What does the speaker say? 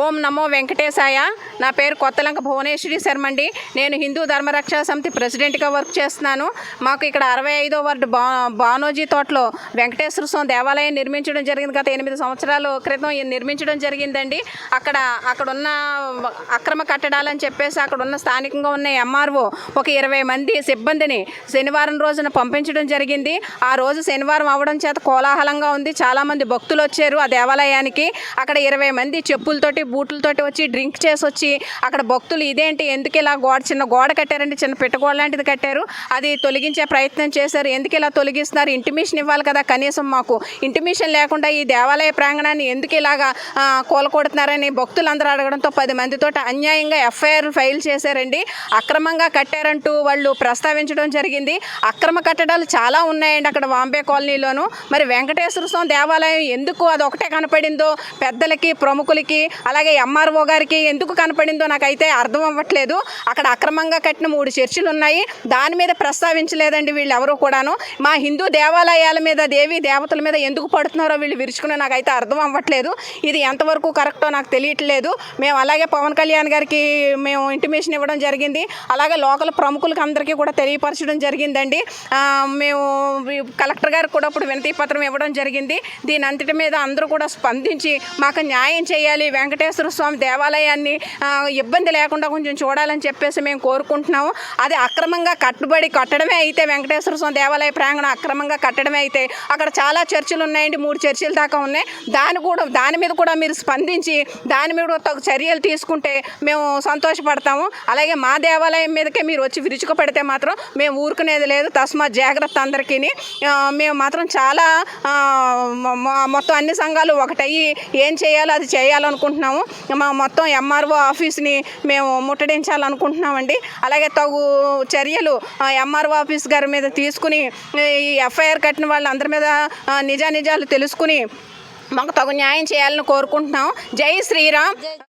ఓం నమో వెంకటేశాయ. నా పేరు కొత్తలంక భువనేశ్వరి శర్మ అండి నేను హిందూ ధర్మరక్షా సమితి ప్రెసిడెంట్గా వర్క్ చేస్తున్నాను. మాకు ఇక్కడ అరవై ఐదో వార్డు బా బానోజీ తోటలో వెంకటేశ్వర స్వామి దేవాలయం నిర్మించడం జరిగింది. గత ఎనిమిది సంవత్సరాల క్రితం నిర్మించడం జరిగిందండి. అక్కడ అక్కడ ఉన్న అక్రమ కట్టడాలని చెప్పేసి అక్కడ ఉన్న స్థానికంగా ఉన్న ఎంఆర్ఓ ఒక ఇరవై మంది సిబ్బందిని శనివారం రోజున పంపించడం జరిగింది. ఆ రోజు శనివారం అవడం చేత కోలాహలంగా ఉంది. చాలామంది భక్తులు వచ్చారు ఆ దేవాలయానికి. అక్కడ ఇరవై మంది చెప్పులతోటి బూట్లతోటి వచ్చి డ్రింక్ చేసి వచ్చి అక్కడ భక్తులు ఇదేంటి ఎందుకు ఇలా గోడ చిన్న గోడ కట్టారండి చిన్న పెట్టగోడ లాంటిది కట్టారు? అది తొలగించే ప్రయత్నం చేశారు. ఎందుకు ఇలా తొలగిస్తున్నారు? ఇంటిమేషన్ ఇవ్వాలి కదా కనీసం మాకు. ఇంటిమేషన్ లేకుండా ఈ దేవాలయ ప్రాంగణాన్ని ఎందుకు ఇలాగా ఆ, కూలకొడుతున్నారని భక్తులందరూ అడగడంతో పది మందితో అన్యాయంగా ఎఫ్ఐఆర్ ఫైల్ చేశారండి. అక్రమంగా కట్టారంటూ వాళ్ళు ప్రస్తావించడం జరిగింది. అక్రమ కట్టడాలు చాలా ఉన్నాయండి అక్కడ వాంబే కాలనీలోను. మరి వెంకటేశ్వర స్వామి దేవాలయం ఎందుకు అది ఒకటే కనపడిందో పెద్దలకి ప్రముఖులకి అలాగే ఎంఆర్ఓ గారికి ఎందుకు కనపడిందో నాకైతే అర్థం అవ్వట్లేదు. అక్కడ అక్రమంగా కట్టిన మూడు చర్చిలు ఉన్నాయి దాని మీద ప్రస్తావించలేదండి వీళ్ళు ఎవరు కూడాను. మా హిందూ దేవాలయాల మీద దేవి దేవతల మీద ఎందుకు పడుతున్నారో వీళ్ళు విరుచుకుని నాకైతే అర్థం అవ్వట్లేదు. ఇది ఎంతవరకు కరెక్టో నాకు తెలియట్లేదు. మేము అలాగే పవన్ కళ్యాణ్ గారికి మేము ఇంటిమేషన్ ఇవ్వడం జరిగింది. అలాగే లోకల్ ప్రముఖులకు అందరికీ కూడా తెలియపరచడం జరిగిందండి. మేము కలెక్టర్ గారికి కూడా ఇప్పుడు వినతి పత్రం ఇవ్వడం జరిగింది. దీని అంతటి మీద అందరూ కూడా స్పందించి మాకు న్యాయం చేయాలి వెంకటేశ్వర స్వామి దేవాలయాన్ని ఇబ్బంది లేకుండా కొంచెం చూడాలని చెప్పేసి మేము కోరుకుంటున్నాము. అది అక్రమంగా కట్టుబడి కట్టడమే అయితే వెంకటేశ్వర స్వామి దేవాలయ ప్రాంగణం అక్రమంగా కట్టడమే అయితే అక్కడ చాలా చర్చలు ఉన్నాయండి మూడు చర్చిల దాకా ఉన్నాయి. దాని కూడా దాని మీద కూడా మీరు స్పందించి దాని మీద కూడా చర్యలు తీసుకుంటే మేము సంతోషపడతాము. అలాగే మా దేవాలయం మీదకే మీరు వచ్చి విరుచుకుపడితే మాత్రం మేము ఊరుకునేది లేదు. తస్మా జాగ్రత్త అందరికీ మేము మాత్రం చాలా మొత్తం అన్ని సంఘాలు ఒకటయ్యి ఏం చేయాలో అది చేయాలనుకుంటున్నాం. అనుకుంటున్నాము. మా మొత్తం ఎంఆర్ఓ ఆఫీస్ని మేము ముట్టడించాలనుకుంటున్నామండి. అలాగే తగు చర్యలు ఎంఆర్ఓ ఆఫీస్ గారి మీద తీసుకుని ఈ ఎఫ్ఐఆర్ కట్టిన వాళ్ళందరి మీద నిజానిజాలు తెలుసుకుని మాకు తగు న్యాయం చేయాలని కోరుకుంటున్నాం జై శ్రీరామ్.